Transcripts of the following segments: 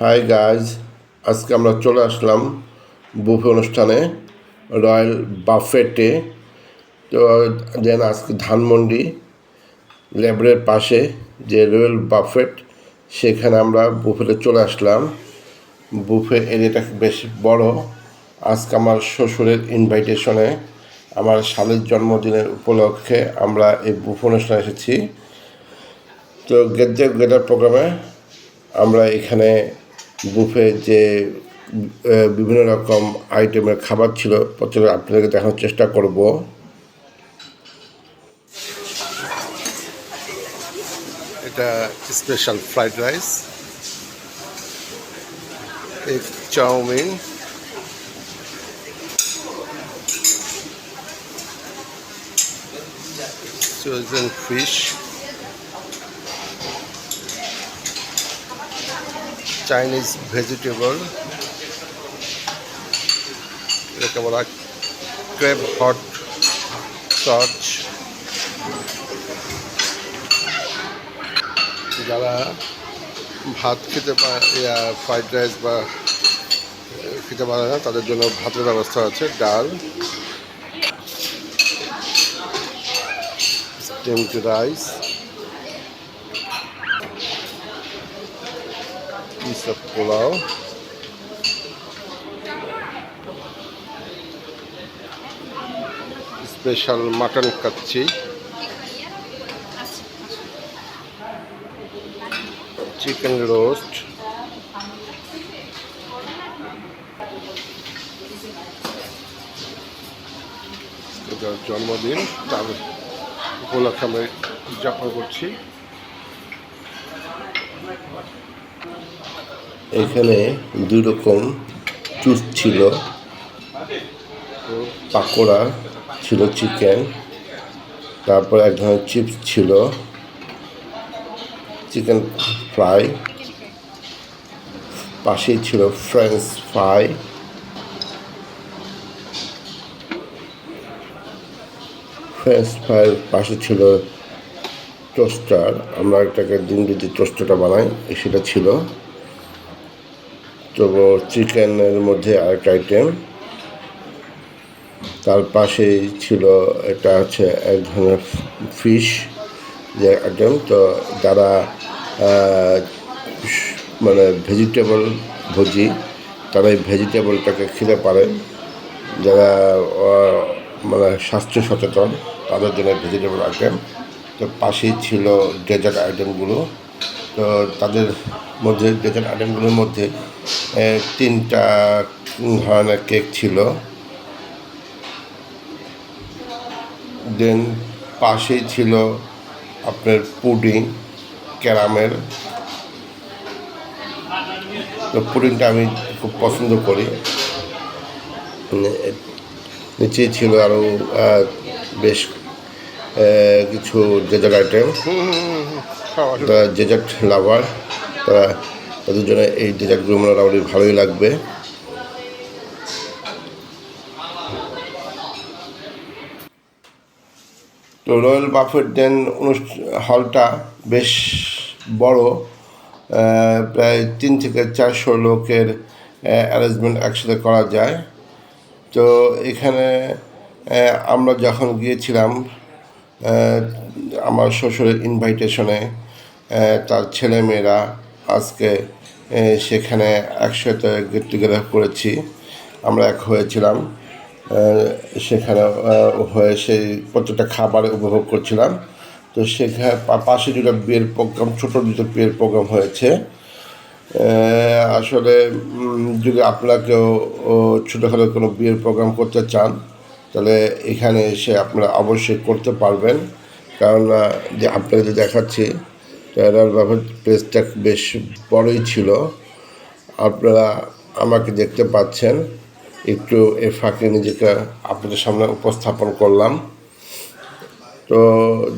Hi guys আজকে আমরা চলে আসলাম বুফে অনুষ্ঠানে, রয়্যাল বাফেটে। তো দেন আজকে ধানমন্ডি ল্যাবরের পাশে যে রয়্যাল বাফেট, সেখানে আমরা বুফেতে চলে আসলাম। বুফে এরিয়াটা বেশ বড়। আজকে আমার শ্বশুরের ইনভাইটেশনে আমার শালের জন্মদিনের উপলক্ষে আমরা এই বুফে অনুষ্ঠানে এসেছি। তো গেট দ্য গেটার প্রোগ্রামে আমরা এখানে বুফে যে বিভিন্ন রকম আইটেমের খাবার ছিল, প্রথমে আপনাদেরকে দেখানোর চেষ্টা করব। এটা special fried rice egg chowmein fish Chinese vegetable এটাকে বলা ক্রেব হট সচ যারা ভাত খেতে পারে ফ্রাইড রাইস বা খেতে পারে না, তাদের জন্য ভাতের ব্যবস্থা আছে, ডাল। Steamed rice piece of pulao special mutton kachchi chicken roast জন্মদিন তার উপলক্ষে আমরা উদযাপন করছি। এখানে দুই রকম জুস ছিল। পাকোড়া ছিল চিকেন তারপর এক ধরনের চিপস ছিল। চিকেন ফ্রাই পাশেই ছিল ফ্রেঞ্চ ফ্রাই ফ্রেঞ্চ ফ্রাইয়ের পাশে ছিল টোস্টার আমরা এটাকে দিন যদি টোস্টারটা বানাই, সেটা ছিল। তো চিকেনের মধ্যে আরেকটা আইটেম তার পাশেই ছিল এটা হচ্ছে এক ধরনের ফিশ যে আইটেম তো যারা মানে ভেজিটেবল ভুজি তারা এই ভেজিটেবলটাকে খেতে পারে। যারা মানে স্বাস্থ্য সচেতন, তাদের জন্য ভেজিটেবল আইটেম তো পাশেই ছিল ডেজার্ট আইটেমগুলো তো তাদের মধ্যে ডেজার্ট আইটেমগুলোর মধ্যে তিনটা ধরনের কেক ছিল দেন পাশেই ছিল আপনার পুডিং ক্যারামেল তো পুডিংটা আমি খুব পছন্দ করি নিচে ছিল আরও বেশ কিছু ডেজার্ট আইটেম ডেজার্ট লাভার তারা তাদের জন্য এই ডেজার্টগুলো মোটামুটি ভালোই লাগবে। তো রয়্যাল বাফেট অনুষ্ঠান হলটা বেশ বড় প্রায় তিন থেকে চারশো লোকের অ্যারেঞ্জমেন্ট একসাথে করা যায়। তো এখানে আমরা যখন গিয়েছিলাম আমার শ্বশুরের ইনভাইটেশনে তার ছেলেমেয়েরা আজকে সেখানে একসাথে গেট টুগেদার করেছি। আমরা এক হয়েছিলাম সেখানে হয়ে সেই প্রত্যেকটা খাবার উপভোগ করছিলাম। তো সেখানে পাশে দুটো বিয়ের প্রোগ্রাম, ছোটো দুটো বিয়ের প্রোগ্রাম হয়েছে। আসলে যদি আপনারা কেউ ছোটোখাটো কোনো বিয়ের প্রোগ্রাম করতে চান, তাহলে এখানে এসে আপনারা অবশ্যই করতে পারবেন। কারণ যে আপনাকে যে দেখাচ্ছি টয়লার ব্যবহার প্লেসটা বেশ বড়ই ছিল। আপনারা আমাকে দেখতে পাচ্ছেন। একটু এ ফাঁকে নিজেকে আপনাদের সামনে উপস্থাপন করলাম। তো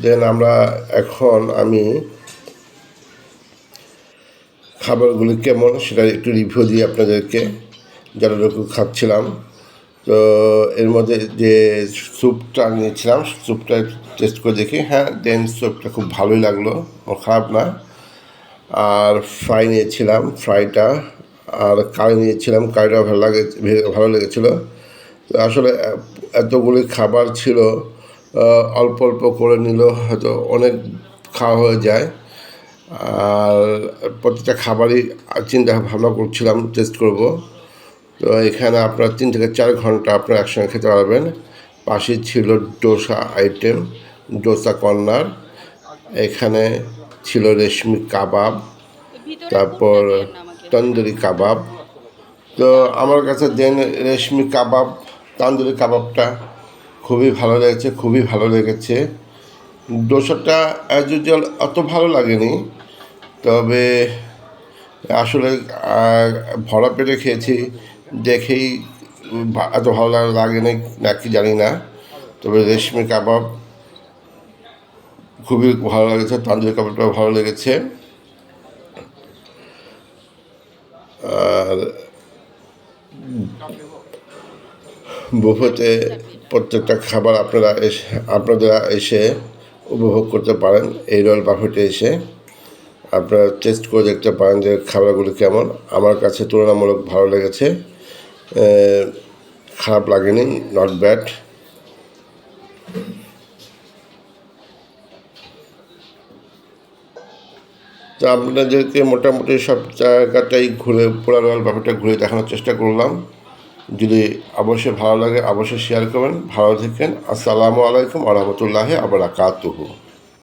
দেন আমরা এখন আমি খাবারগুলি কেমন সেটা একটু রিভিউ দিই আপনাদেরকে যারা লোক খাচ্ছিলাম। তো এর মধ্যে যে স্যুপটা নিয়েছিলাম, স্যুপটা টেস্ট করে দেখি। হ্যাঁ দেন স্যুপটা খুব ভালোই লাগল। খারাপ না। আর ফ্রাই নিয়েছিলাম ফ্রাইটা আর কারি নিয়েছিলাম কারিটা ভালো লাগে, ভালো লেগেছিলো। তো আসলে এতগুলি খাবার ছিল অল্প অল্প করে নিলেও হয়তো অনেক খাওয়া হয়ে যায়। আর প্রতিটা খাবারই চিন্তা ভাবনা করছিলাম টেস্ট করব। তো এখানে আপনার তিন থেকে চার ঘণ্টা আপনার একসঙ্গে খেতে পারবেন। পাশে ছিল ডোসা আইটেম, ডোসা কর্নার, এখানে ছিল রেশমি কাবাব, তারপর তন্দুরি কাবাব। তো আমার কাছে দেন রেশমি কাবাব, তান্দুরি কাবাবটা খুবই ভালো লেগেছে, খুবই ভালো লেগেছে। ডোসাটা অ্যাজ ইউজুয়াল অত ভালো লাগেনি, তবে আসলে ভরা পেটে খেয়েছি। দেখেই এত ভালো লাগ- নাকি জানি না। তবে রেশমি কাবাব খুবই ভালো লেগেছে তান্দুরি কাবাবটাও ভালো লেগেছে। আর বুফেতে প্রত্যেকটা খাবার আপনারা এসে আপনারা এসে উপভোগ করতে পারেন, এই রয়্যাল বাফেটে এসে। আপনারা টেস্ট করে দেখতে পারেন যে খাবারগুলি কেমন। আমার কাছে তুলনামূলক ভালো লেগেছে। খারাপ লাগেনি নট ব্যাড তো আপনাদেরকে মোটামুটি সব জায়গাটাই ঘুরে পুরা রয়্যাল ব্যাপারটা ঘুরে দেখানোর চেষ্টা করলাম। যদি অবশ্যই ভালো লাগে, অবশ্যই শেয়ার করবেন। ভালো থাকেন। আসসালামু আলাইকুম আ রহমতুল্লাহ আবার